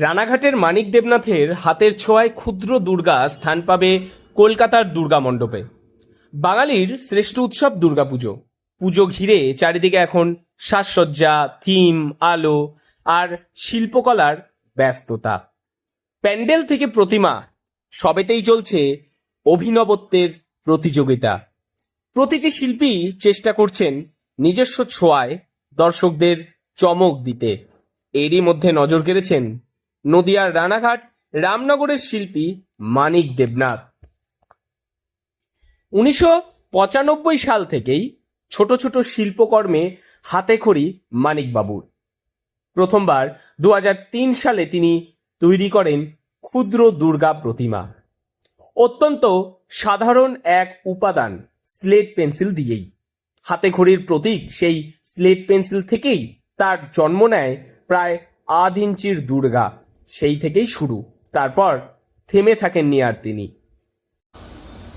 রানাঘাটের মানিক দেবনাথের হাতের ছোঁয়ায় ক্ষুদ্র দুর্গা স্থান পাবে কলকাতার দুর্গা মণ্ডপে। বাঙালির শ্রেষ্ঠ উৎসব দুর্গাপুজো। পুজো ঘিরে চারিদিকে এখন সাজসজ্জা, থিম, আলো আর শিল্পকলার ব্যস্ততা। প্যান্ডেল থেকে প্রতিমা সবেতেই চলছে অভিনবত্বের প্রতিযোগিতা। প্রতিটি শিল্পী চেষ্টা করছেন নিজস্ব ছোঁয়ায় দর্শকদের চমক দিতে। এরই মধ্যে নজর কেড়েছেন নদিয়ার রানাঘাট রামনগরের শিল্পী মানিক দেবনাথ। উনিশশো পঁচানব্বই সাল থেকেই ছোট ছোট শিল্পকর্মে হাতে খড়ি মানিকবাবুর প্রথমবার দু হাজার তিন সালে তিনি তৈরি করেন ক্ষুদ্র দুর্গা প্রতিমা। অত্যন্ত সাধারণ এক উপাদান, স্লেট পেন্সিল দিয়েই। হাতে খড়ির প্রতীক সেই স্লেট পেন্সিল থেকেই তার জন্ম নেয় প্রায় আধ ইঞ্চির দুর্গা। সেই থেকেই শুরু। তারপর থেমে থাকেননি আর তিনি।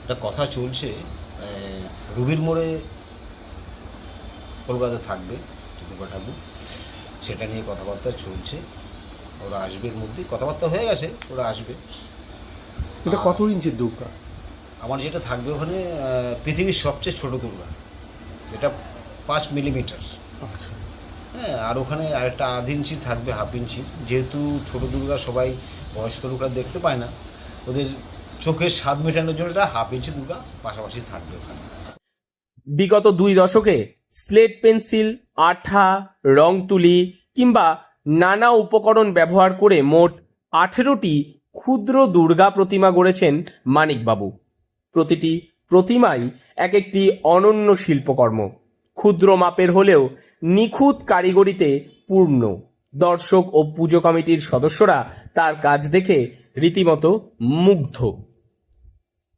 একটা কথা চলছে রুবির মোড়ে কলকাতা থাকবে দুর্গা ঠাকুর সেটা নিয়ে কথাবার্তা চলছে। ওরা আসবে এর মধ্যেই। কথাবার্তা হয়ে গেছে ওরা আসবে। এটা কত ইঞ্চির দুর্গা? আমার যেটা থাকবে ওখানে পৃথিবীর সবচেয়ে ছোট দুর্গা। এটা পাঁচ মিলিমিটার। আচ্ছা। হ্যাঁ আর ওখানে আরেকটা আধ ইঞ্চি থাকবে, হাফ ইঞ্চি। যেহেতু ছোট দুর্গা সবাই বয়স্ক লোকরা দেখতে পায় না, ওদের চোখের স্বাদ মেটানোর জন্য একটা হাফ ইঞ্চি দুর্গা পাশাপাশি থাকবে ওখানে। বিগত দুই দশকে স্লেট পেন্সিল, আঠা, রং তুলি কিংবা নানা উপকরণ ব্যবহার করে মোট আঠেরোটি ক্ষুদ্র দুর্গা প্রতিমা গড়েছেন মানিকবাবু। প্রতিটি প্রতিমাই এক একটি অনন্য শিল্পকর্ম। ক্ষুদ্র মাপের হলেও নিখুঁত কারিগরিতে পূর্ণ। দর্শক ও পুজো কমিটির সদস্যরা তার কাজ দেখে রীতিমতো মুগ্ধ।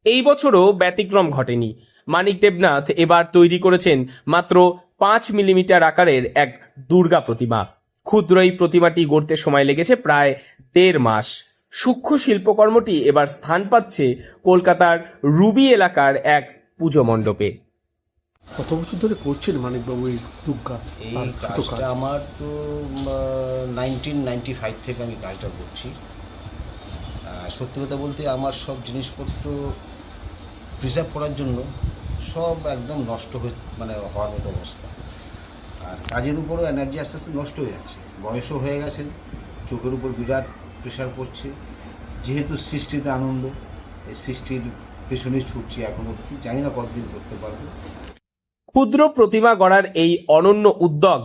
এই বছরও ব্যতিক্রম ঘটেনি। মানিক দেবনাথ এবার তৈরি করেছেন মাত্র পাঁচ মিলিমিটার আকারের এক দুর্গা প্রতিমা। ক্ষুদ্র এই প্রতিমাটি গড়তে সময় লেগেছে প্রায় দেড় মাস। সূক্ষ্ম শিল্পকর্মটি এবার স্থান পাচ্ছে কলকাতার রুবি এলাকার এক পুজো মণ্ডপে। কত বছর ধরে করছেন মানিকবাবু এই দুর্গা? এই কাজটা আমার তো নাইনটিন নাইনটি ফাইভ থেকে আমি কাজটা করছি। সত্যি কথা বলতে আমার সব জিনিসপত্র প্রিজার্ভ করার জন্য সব একদম নষ্ট হয়ে মানে হওয়ার মতো অবস্থা। আর কাজের উপরও এনার্জি আস্তে আস্তে নষ্ট হয়ে যাচ্ছে। বয়সও হয়ে গেছে চোখের উপর বিরাট প্রেশার পড়ছে। যেহেতু সৃষ্টিতে আনন্দ এই সৃষ্টির পেছনে ছুটছি এখন অব্দি জানি না কতদিন করতে পারব। ক্ষুদ্র প্রতিমা গড়ার এই অনন্য উদ্যোগ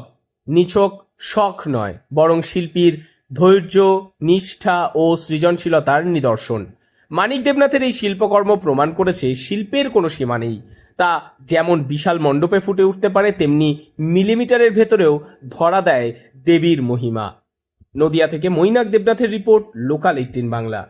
নিছক শখ নয়, বরং শিল্পীর ধৈর্য, নিষ্ঠা ও সৃজনশীলতার নিদর্শন। মানিক দেবনাথের এই শিল্পকর্ম প্রমাণ করেছে শিল্পের কোনো সীমা নেই। তা যেমন বিশাল মণ্ডপে ফুটে উঠতে পারে, তেমনি মিলিমিটারের ভেতরেও ধরা দেয় দেবীর মহিমা। নদিয়া থেকে মৈনাক দেবনাথের রিপোর্ট, লোকাল এইটিন বাংলা।